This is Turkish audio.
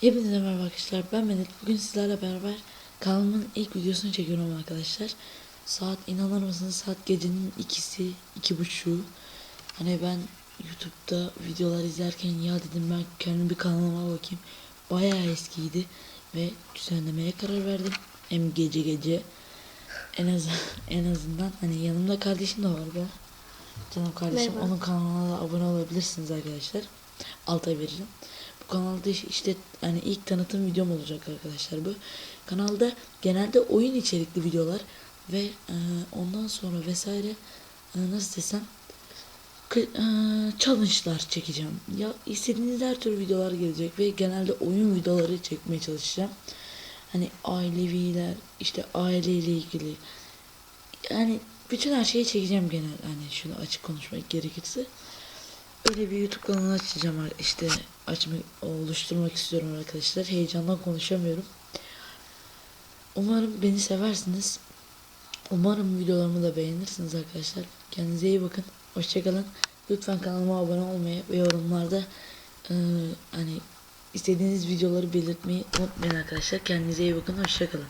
Hepinize merhaba arkadaşlar. Ben Medet. Bugün sizlerle beraber kanalımın ilk videosunu çekiyorum arkadaşlar. Saat inanır mısınız? Saat gecenin ikisi iki buçuğu. Hani ben YouTube'da videolar izlerken ya dedim ben kendim bir kanalıma bakayım. Bayağı eskiydi ve düzenlemeye karar verdim. Hem gece gece. En az en azından hani yanımda kardeşim de var be Canım kardeşim Merhaba. onun kanalına da abone olabilirsiniz arkadaşlar. Alta veririm bu kanalda iş- işte hani ilk tanıtım videom olacak arkadaşlar bu. Kanalda genelde oyun içerikli videolar ve e, ondan sonra vesaire e, nasıl desem e, challenge'lar çekeceğim. Ya istediğiniz her tür videolar gelecek ve genelde oyun videoları çekmeye çalışacağım. Hani aileviler, işte aileyle ilgili yani bütün her şeyi çekeceğim genel hani şunu açık konuşmak gerekirse. Öyle bir YouTube kanalı açacağım işte açmak oluşturmak istiyorum arkadaşlar. Heyecandan konuşamıyorum. Umarım beni seversiniz. Umarım videolarımı da beğenirsiniz arkadaşlar. Kendinize iyi bakın. Hoşçakalın. Lütfen kanalıma abone olmayı ve yorumlarda eee, hani istediğiniz videoları belirtmeyi unutmayın arkadaşlar. Kendinize iyi bakın. Hoşçakalın.